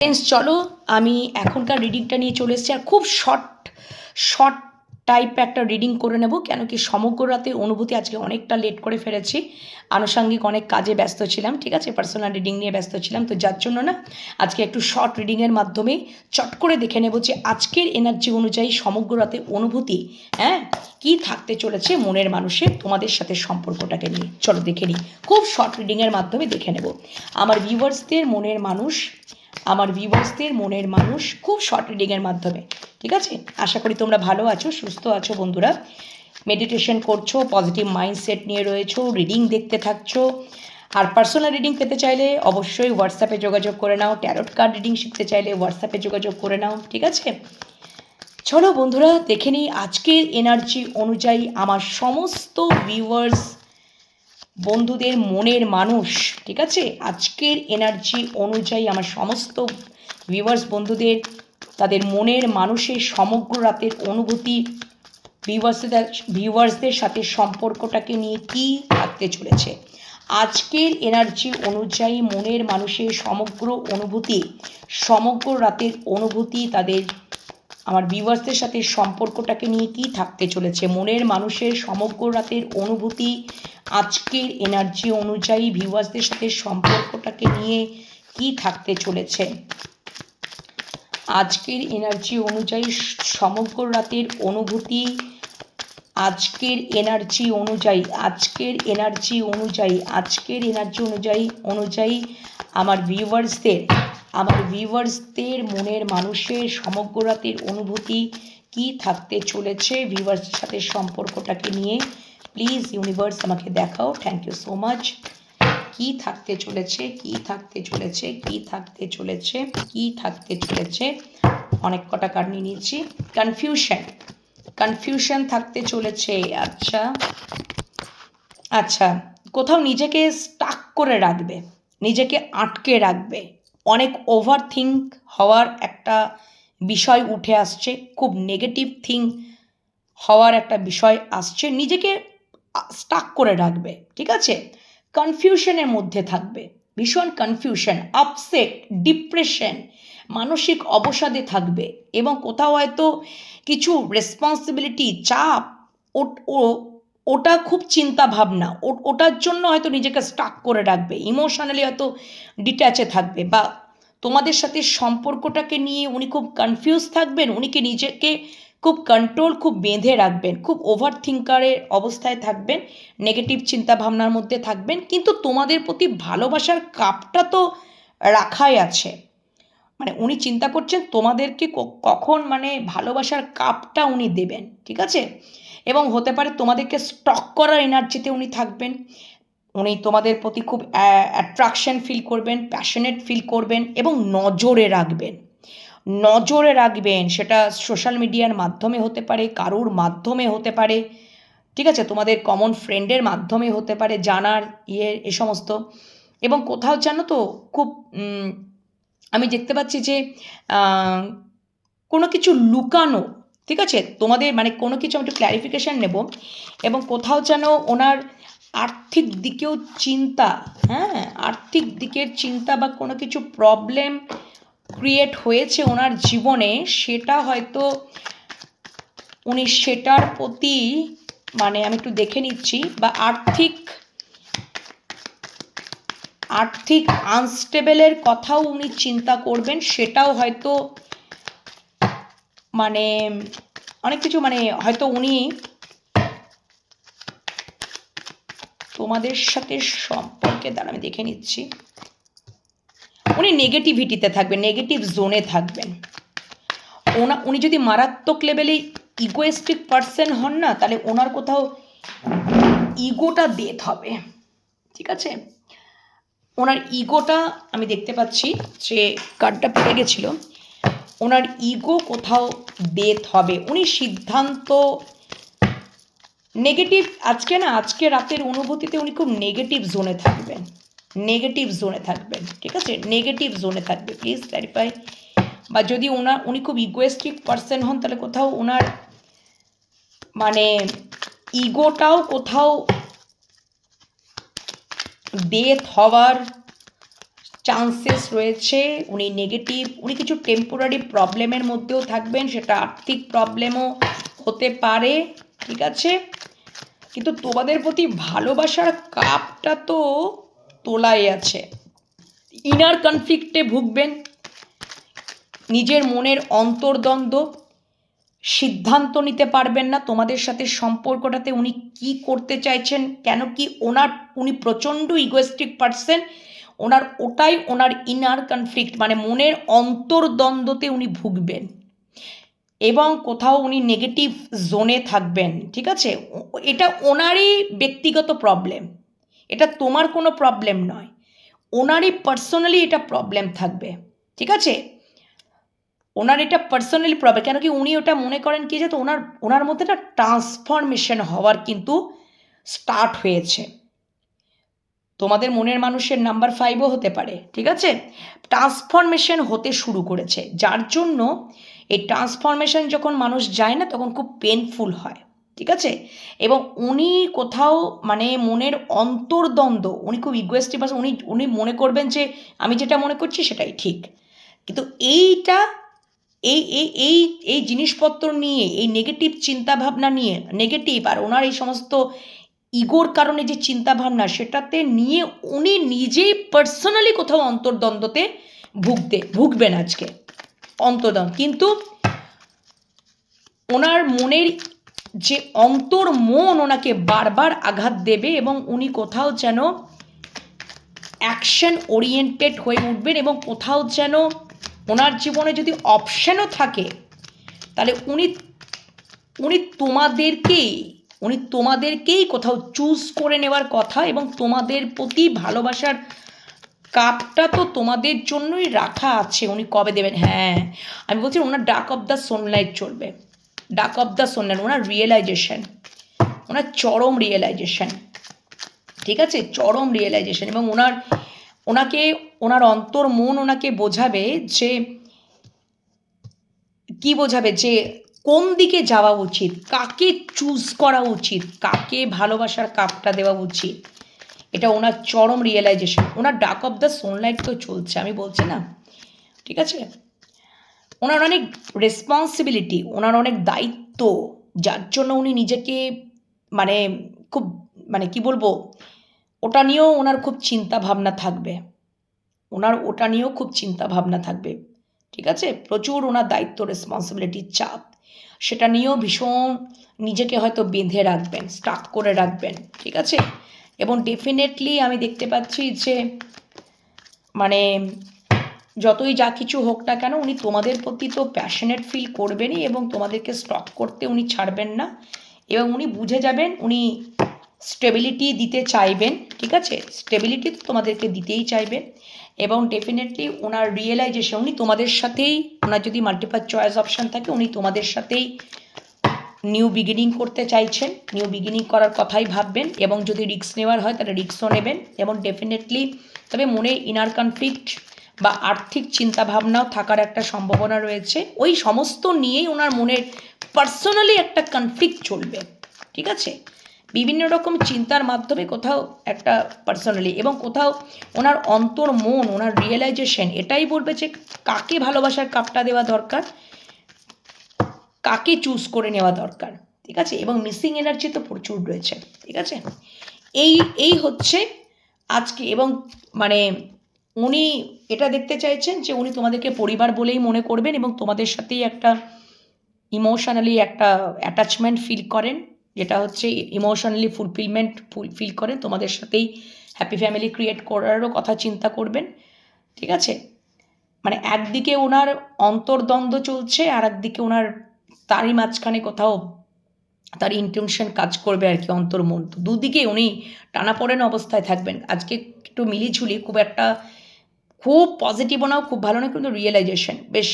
Friends চলো, আমি এখনকার রিডিংটা নিয়ে চলে এসেছি, আর খুব শর্ট শর্ট টাইপ একটা রিডিং করে নেব, কেন কি সমগ্র রাতের অনুভূতি আজকে অনেকটা লেট করে ফেলেছি। আনুষঙ্গিক অনেক কাজে ব্যস্ত ছিলাম, ঠিক আছে? পার্সোনাল রিডিং নিয়ে ব্যস্ত ছিলাম, তো যার জন্য না, আজকে একটু শর্ট রিডিংয়ের মাধ্যমে চট করে দেখে নেব যে আজকের এনার্জি অনুযায়ী সমগ্র রাতে অনুভূতি হ্যাঁ? কি থাকতে চলেছে মনের মানুষের, তোমাদের সাথে সম্পর্কটাকে নিয়ে। চলো দেখে নিই। খুব শর্ট রিডিংয়ের মাধ্যমে দেখে নেব। আমার ভিউয়ার্সদের মনের মানুষ আমার ভিউয়ার্সদের মনের মানুষ খুব শর্ট রিডিংয়ের মাধ্যমে, ঠিক আছে? আশা করি তোমরা ভালো আছো, সুস্থ আছো বন্ধুরা। মেডিটেশন করছ পজিটিভ মাইন্ডসেট নিয়ে রয়েছো রিডিং দেখতে থাকছো। আর পার্সোনাল রিডিং পেতে চাইলে অবশ্যই হোয়াটসঅ্যাপে যোগাযোগ করে নাও ট্যারট কার্ড রিডিং শিখতে চাইলে হোয়াটসঅ্যাপে যোগাযোগ করে নাও, ঠিক আছে? চলো বন্ধুরা, দেখে নিই আজকের এনার্জি অনুযায়ী আমার সমস্ত ভিউয়ার্স বন্ধুদের মনের মানুষ, ঠিক আছে? আজকের এনার্জি অনুযায়ী আমার সমস্ত ভিউয়ার্স বন্ধুদের, তাদের মনের মানুষের সমগ্র রাতের অনুভূতি ভিউয়ার্সদের ভিউয়ার্সদের সাথে সম্পর্কটাকে নিয়ে কি থাকতে চলেছে? আজকের এনার্জি অনুযায়ী মনের মানুষের সমগ্র অনুভূতি, সমগ্র রাতের অনুভূতি তাদের আমার ভিউয়ার্সদের সাথে সম্পর্কটাকে নিয়ে কি থাকতে চলেছে? মনের মানুষের সমগ্র রাতের অনুভূতি, আজকের এনার্জি অনুযায়ী ভিউয়ার্সদের সাথে সম্পর্কটাকে নিয়ে কি থাকতে চলেছে? আজকের এনার্জি অনুযায়ী সমগ্র রাতের অনুভূতি, আজকের এনার্জি অনুযায়ী, আজকের এনার্জি অনুযায়ী, আজকের এনার্জি অনুযায়ী অনুযায়ী আমার ভিউয়ার্সদের আমার ভিউয়ার্সদের মনের মানুষের সমগ্র রাতের অনুভূতি কি থাকতে চলেছে ভিউয়ার্সের সাথে সম্পর্কটাকে নিয়ে প্লিজ ইউনিভার্স আমাকে দেখাও থ্যাংক ইউ সো মাচ কি থাকতে চলেছে, কি থাকতে চলেছে, কি থাকতে চলেছে, কি থাকতে চলেছে, অনেক কটা কার্ড নিয়ে নিয়েছি। কনফিউশন কনফিউশন থাকতে চলেছে আচ্ছা আচ্ছা কোথাও নিজেকে স্টাক করে রাখবে, নিজেকে আটকে রাখবে। অনেক ওভার থিঙ্ক হওয়ার একটা বিষয় উঠে আসছে, খুব নেগেটিভ থিঙ্ক হওয়ার একটা বিষয় আসছে, নিজেকে স্টাক করে রাখবে, ঠিক আছে? কনফিউশনের মধ্যে থাকবে, ভীষণ কনফিউশন আপসেট ডিপ্রেশন মানসিক অবসাদে থাকবে এবং কোথাও হয়তো কিছু রেসপন্সিবিলিটি চাপ ও ওটা খুব চিন্তা ভাবনা। ওটার জন্য হয়তো নিজেকে স্টাক করে রাখবে। ইমোশনালি হয়তো ডিট্যাচে থাকবে বা তোমাদের সাথে সম্পর্কটাকে নিয়ে উনি খুব কনফিউজ থাকবেন উনিকে নিজেকে খুব কন্ট্রোল খুব বেঁধে রাখবেন, খুব ওভার থিঙ্কারের অবস্থায় থাকবেন নেগেটিভ চিন্তা ভাবনার মধ্যে থাকবেন, কিন্তু তোমাদের প্রতি ভালোবাসার কাপটা তো রাখাই আছে। মানে উনি চিন্তা করছেন তোমাদেরকে কখন মানে ভালোবাসার কাপটা উনি দেবেন, ঠিক আছে? এবং হতে পারে তোমাদেরকে স্টক করার এনার্জিতে উনি থাকবেন। উনি তোমাদের প্রতি খুব অ্যাট্রাকশন ফিল করবেন প্যাশনেট ফিল করবেন এবং নজরে রাখবেন। নজরে রাখবেন, সেটা সোশ্যাল মিডিয়ার মাধ্যমে হতে পারে, কারুর মাধ্যমে হতে পারে, ঠিক আছে? তোমাদের কমন ফ্রেন্ডের মাধ্যমে হতে পারে, জানার ইয়ে এ সমস্ত। এবং কোথাও জানো তো, খুব আমি দেখতে পাচ্ছি যে কোনো কিছু লুকানো ঠিক আছে? তোমাদের মানে কোনো কিছু আমি একটু ক্ল্যারিফিকেশান নেব। এবং কোথাও যেন ওনার আর্থিক দিকেও চিন্তা হ্যাঁ? আর্থিক দিকের চিন্তা বা কোনো কিছু প্রবলেম ক্রিয়েট হয়েছে ওনার জীবনে, সেটা হয়তো উনি সেটার প্রতি মানে আমি একটু দেখে নিচ্ছি বা আর্থিক আর্থিক আনস্টেবেলের কথাও উনি চিন্তা করবেন, সেটাও হয়তো মানে অনেক কিছু মানে হয়তো উনি তোমাদের সাথে সম্পর্কে দ্বারা আমি দেখে নিচ্ছি। উনি নেগেটিভিটিতে থাকবেন নেগেটিভ জোনে থাকবেন। ওনা, উনি যদি মারাত্মক লেভেলে ইগোয়েস্টিক পার্সন হন না, তাহলে ওনার কোথাও ইগোটা ডেথ হবে। ঠিক আছে? ওনার ইগোটা আমি দেখতে পাচ্ছি যে কার্ডটা পেয়ে গেছিল। ওনার ইগো কোথাও ডেথ হবে। উনি সিদ্ধান্ত নেগেটিভ আজকে না, আজকে রাতের অনুভূতিতে উনি খুব নেগেটিভ জোনে থাকবেন। নেগেটিভ জোনে থাকবেন, ঠিক আছে? নেগেটিভ জোনে থাকবে। প্লিজ ক্ল্যারিফাই বা যদি ওনার উনি খুব ইগোয়েস্টিক পার্সন হন, তাহলে কোথাও ওনার মানে ইগোটাও কোথাও ডেথ হওয়ার চান্সেস রয়েছে, উনি নেগেটিভ উনি কিছু টেম্পোরারি প্রবলেমের মধ্যেও থাকবেন, সেটা আর্থিক প্রবলেমও হতে পারে, ঠিক আছে? কিন্তু তোমাদের প্রতি ভালোবাসার কাপটা তো তোলাই আছে। ইনার কনফ্লিক্টে ভুগবেন। নিজের মনের অন্তর্দ্বন্দ্ব সিদ্ধান্ত নিতে পারবেন না তোমাদের সাথে সম্পর্কটাতে উনি কি করতে চাইছেন, কেন কি ওনার, উনি প্রচণ্ড ইগোয়েস্টিক পার্সন ওনার ওটাই ওনার ইনার কনফ্লিক্ট মানে মনের অন্তর্দ্বন্দ্বতে উনি ভুগবেন। এবং কোথাও উনি নেগেটিভ জোনে থাকবেন, ঠিক আছে? এটা ওনারই ব্যক্তিগত প্রবলেম এটা তোমার কোনো প্রবলেম নয়। ওনারই পার্সোনালি এটা প্রবলেম থাকবে, ঠিক আছে? ওনার এটা পার্সোনালি প্রবলেম কেন কি উনি ওটা মনে করেন কি যে তো ওনার ওনার মধ্যে একটা ট্রান্সফরমেশন হওয়ার কিন্তু স্টার্ট হয়েছে। তোমাদের মনের মানুষের নাম্বার ফাইভও হতে পারে, ঠিক আছে? ট্রান্সফরমেশন হতে শুরু করেছে, যার জন্য এই ট্রান্সফরমেশন যখন মানুষ যায় না, তখন খুব পেনফুল হয়, ঠিক আছে? এবং উনি কোথাও মানে মনের অন্তর্দ্বন্দ্ব, উনি খুব ইগোয়েস্টিভ আছে উনি উনি মনে করবেন যে আমি যেটা মনে করছি সেটাই ঠিক। কিন্তু এইটা এই এই এই এই জিনিসপত্র নিয়ে, এই নেগেটিভ চিন্তাভাবনা নিয়ে নেগেটিভ আর ওনার এই সমস্ত ইগোর কারণে যে চিন্তাভাবনা, সেটাতে নিয়ে উনি নিজেই পার্সোনালি কোথাও অন্তর্দ্বন্দ্বতে ভুগতে, ভুগবেন আজকে, অন্তর্দ্বন্দ্ব। কিন্তু ওনার মনের যে অন্তর মন ওনাকে বারবার আঘাত দেবে এবং উনি কোথাও যেন অ্যাকশন ওরিয়েন্টেড হয়ে উঠবেন এবং কোথাও যেন ওনার জীবনে যদি অপশানও থাকে, তাহলে উনি উনি তোমাদেরকেই উনি তোমাদেরকেই কোথাও চুজ করে নেওয়ার কথা এবং তোমাদের প্রতি ভালোবাসার কাপটা তো তোমাদের জন্যই রাখা আছে। উনি কবে দেবেন? হ্যাঁ আমি বলছি ওনার ডাক অফ দ্য সনলাইট চলবে। ডাক অফ দ্য সনলাইট ওনার রিয়েলাইজেশন ওনার চরম রিয়েলাইজেশন ঠিক আছে? চরম রিয়েলাইজেশন এবং ওনার, ওনাকে ওনার অন্তর মন ওনাকে বোঝাবে যে কি বোঝাবে? যে কোন দিকে যাওয়া উচিত? কাকে চুজ করা উচিত? কাকে ভালোবাসার কাপটা দেওয়া উচিত? এটা ওনার চরম রিয়েলাইজেশন ওনার ডাক অফ দ্য সোনলাইট তো চলছে, আমি বলছি না? ঠিক আছে? ওনার অনেক রেসপন্সিবিলিটি ওনার অনেক দায়িত্ব, যার জন্য উনি নিজেকে মানে খুব মানে কি বলব? ওটা নিয়েও ওনার খুব চিন্তা ভাবনা থাকবে। ওনার ওটা নিয়েও খুব চিন্তা ভাবনা থাকবে। ঠিক আছে? প্রচুর ওনার দায়িত্ব রেসপন্সিবিলিটির চাপ। সেটা নিয়েও ভীষণ নিজেকে হয়তো বেঁধে রাখবেন স্টার্ট করে রাখবেন। ঠিক আছে? এবং ডেফিনেটলি আমি দেখতে পাচ্ছি যে মানে যতই যা কিছু হোক না কেন উনি তোমাদের প্রতি তো প্যাশনেট ফিল করবেনই এবং তোমাদেরকে স্টক করতে উনি ছাড়বেন না। এবং উনি বুঝে যাবেন, উনি স্টেবিলিটি দিতে চাইবেন। ঠিক আছে? স্টেবিলিটি তো তোমাদেরকে দিতেই চাইবেন। এবং ডেফিনেটলি ওনার রিয়েলাইজেশন উনি তোমাদের সাথেই, ওনার যদি মাল্টিপাল চয়েস অপশান থাকে, উনি তোমাদের সাথেই নিউ বিগিনিং করতে চাইছেন নিউ বিগিনিং করার কথাই ভাববেন এবং যদি রিক্স নেওয়ার হয়, তাহলে রিক্সও নেবেন এবং ডেফিনেটলি তবে মনে ইনার কনফ্লিক্ট বা আর্থিক চিন্তাভাবনাও থাকার একটা সম্ভাবনা রয়েছে। ওই সমস্ত নিয়েই ওনার মনের পার্সোনালি একটা কনফ্লিক্ট চলবে, ঠিক আছে? বিভিন্ন রকম চিন্তার মাধ্যমে কোথাও একটা পার্সোনালি এবং কোথাও ওনার অন্তর, মন, ওনার রিয়েলাইজেশন এটাই বলবে যে কাকে ভালোবাসার কাপটা দেওয়া দরকার, কাকে চুজ করে নেওয়া দরকার, ঠিক আছে? এবং মিসিং এনার্জি তো প্রচুর রয়েছে, ঠিক আছে? এই এই হচ্ছে আজকে এবং মানে উনি এটা দেখতে চাইছেন যে উনি তোমাদেরকে পরিবার বলেই মনে করবেন এবং তোমাদের সাথেই একটা ইমোশনালি একটা অ্যাটাচমেন্ট ফিল করেন। যেটা হচ্ছে ইমোশনালি ফুলফিলমেন্ট ফিল করেন তোমাদের সাথেই হ্যাপি ফ্যামিলি ক্রিয়েট করারও কথা চিন্তা করবেন, ঠিক আছে? মানে একদিকে ওনার অন্তর্দ্বন্দ্ব চলছে, আর একদিকে ওনার তারই মাঝখানে কোথাও তার ইন্টেনশন কাজ করবে আর কি অন্তর্মন তো দুদিকে উনি টানাপোড়েন অবস্থায় থাকবেন। আজকে একটু মিলিঝুলি খুব একটা, খুব পজিটিভও নাও খুব ভালো না, কিন্তু রিয়েলাইজেশন বেশ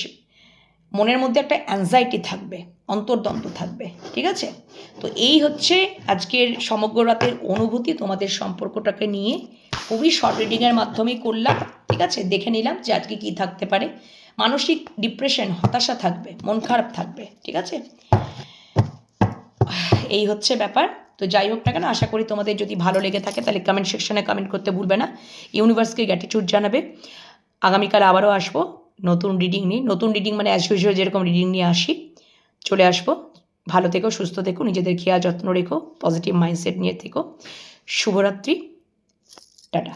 মনের মধ্যে একটা অ্যাংজাইটি থাকবে, অন্তর্দ্বন্দ্ব থাকবে, ঠিক আছে? তো এই হচ্ছে আজকের সমগ্র রাতের অনুভূতি, তোমাদের সম্পর্কটাকে নিয়ে। খুবই শর্ট রিডিংয়ের মাধ্যমেই করলাম, ঠিক আছে? দেখে নিলাম যে আজকে কী থাকতে পারে। মানসিক ডিপ্রেশন হতাশা থাকবে, মন খারাপ থাকবে, ঠিক আছে? এই হচ্ছে ব্যাপার। তো যাই হোক না কেন, আশা করি তোমাদের যদি ভালো লেগে থাকে, তাহলে কমেন্ট সেকশনে কমেন্ট করতে ভুলবে না। ইউনিভার্সকে গ্র্যাটিটিউড জানাবে। আগামীকাল আবারও আসব। নতুন রিডিং নিই। নতুন রিডিং মানে অ্যাজ ইউজুয়াল যেরকম রিডিং নিয়ে আসি। চলে আসব। ভালো থেকো, সুস্থ থেকো, নিজেদের খেয়াল যত্ন রেখো পজিটিভ মাইন্ডসেট নিয়ে থেকো। শুভরাত্রি। টাটা।